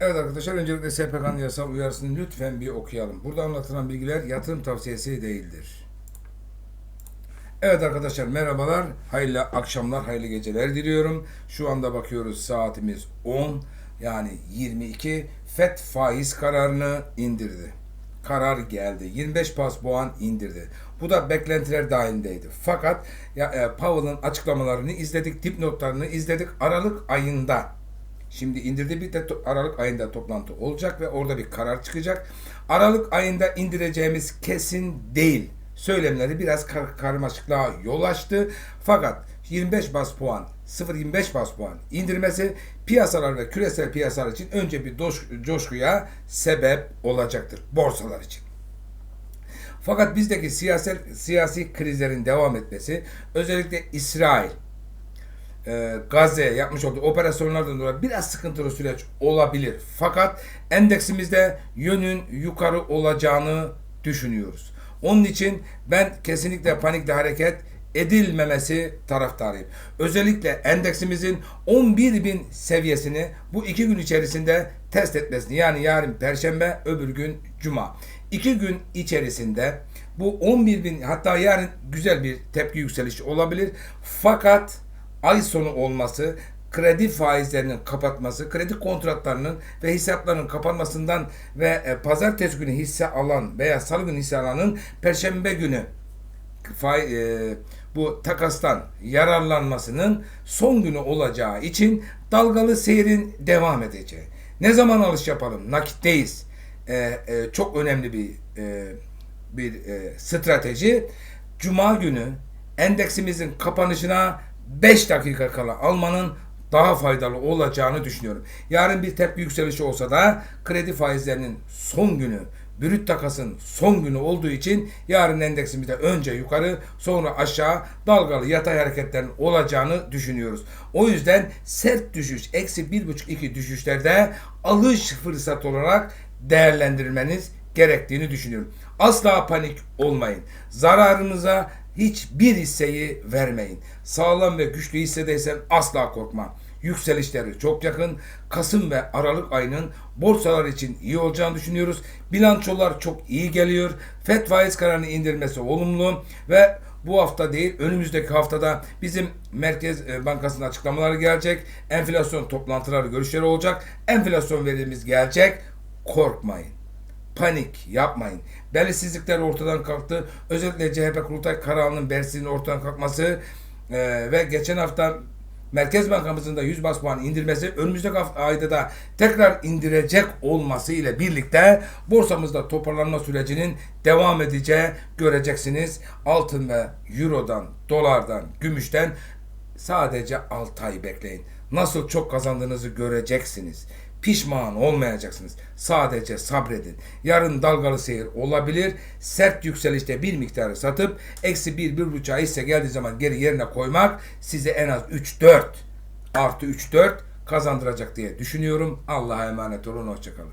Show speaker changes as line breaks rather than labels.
Evet arkadaşlar öncelikle SPK'nın yasal uyarısını lütfen bir okuyalım. Burada anlatılan bilgiler yatırım tavsiyesi değildir. Evet arkadaşlar merhabalar. Hayırlı akşamlar, hayırlı geceler diliyorum. Şu anda bakıyoruz saatimiz 10 yani 22. FED faiz kararını indirdi. Karar geldi. 25 bas puan indirdi. Bu da beklentiler dahilindeydi. Fakat ya, e, Powell'ın açıklamalarını izledik, dipnotlarını izledik. Aralık ayında Şimdi indirdi bir de Aralık ayında toplantı olacak ve orada bir karar çıkacak. Aralık ayında indireceğimiz kesin değil. Söylemleri biraz kar- karmaşıklığa yol açtı. Fakat 25 bas puan, 0.25 bas puan indirmesi piyasalar ve küresel piyasalar için önce bir coşkuya sebep olacaktır borsalar için. Fakat bizdeki siyasel siyasi krizlerin devam etmesi özellikle İsrail, e, Gazze yapmış olduğu operasyonlardan dolayı biraz sıkıntılı süreç olabilir. Fakat endeksimizde yönün yukarı olacağını düşünüyoruz. Onun için ben kesinlikle panikle hareket edilmemesi taraftarıyım. Özellikle endeksimizin 11.000 seviyesini bu iki gün içerisinde test etmesini yani yarın perşembe öbür gün cuma. İki gün içerisinde bu 11.000 hatta yarın güzel bir tepki yükselişi olabilir. Fakat ay sonu olması, kredi faizlerinin kapatması, kredi kontratlarının ve hesaplarının kapanmasından ve e, pazartesi günü hisse alan veya salı günü hisse alanın perşembe günü fay, e, bu takastan yararlanmasının son günü olacağı için dalgalı seyrin devam edeceği. Ne zaman alış yapalım? Nakitteyiz. E, e, çok önemli bir e, bir e, strateji. Cuma günü endeksimizin kapanışına 5 dakika kala almanın daha faydalı olacağını düşünüyorum. Yarın bir tepki yükselişi olsa da kredi faizlerinin son günü, brüt takasın son günü olduğu için yarın endeksimizde önce yukarı sonra aşağı dalgalı yatay hareketlerin olacağını düşünüyoruz. O yüzden sert düşüş, eksi 1,5-2 düşüşlerde alış fırsatı olarak değerlendirmeniz gerektiğini düşünüyorum. Asla panik olmayın. Zararınıza hiçbir hisseyi vermeyin. Sağlam ve güçlü hissedeysen asla korkma. Yükselişleri çok yakın. Kasım ve Aralık ayının borsalar için iyi olacağını düşünüyoruz. Bilançolar çok iyi geliyor. FED faiz kararını indirmesi olumlu ve bu hafta değil önümüzdeki haftada bizim Merkez e, Bankası'nın açıklamaları gelecek. Enflasyon toplantıları görüşleri olacak. Enflasyon verimiz gelecek. Korkmayın panik yapmayın. Belirsizlikler ortadan kalktı. Özellikle CHP Kurultay kararının belirsizliğinin ortadan kalkması e, ve geçen hafta Merkez Bankamızın da 100 bas puan indirmesi önümüzdeki hafta ayda da tekrar indirecek olması ile birlikte borsamızda toparlanma sürecinin devam edeceği göreceksiniz. Altın ve Euro'dan, dolardan, gümüşten sadece 6 ay bekleyin. Nasıl çok kazandığınızı göreceksiniz. Pişman olmayacaksınız. Sadece sabredin. Yarın dalgalı seyir olabilir. Sert yükselişte bir miktarı satıp eksi bir, bir buçuğa hisse geldiği zaman geri yerine koymak size en az 3-4 artı 3-4 kazandıracak diye düşünüyorum. Allah'a emanet olun. Hoşçakalın.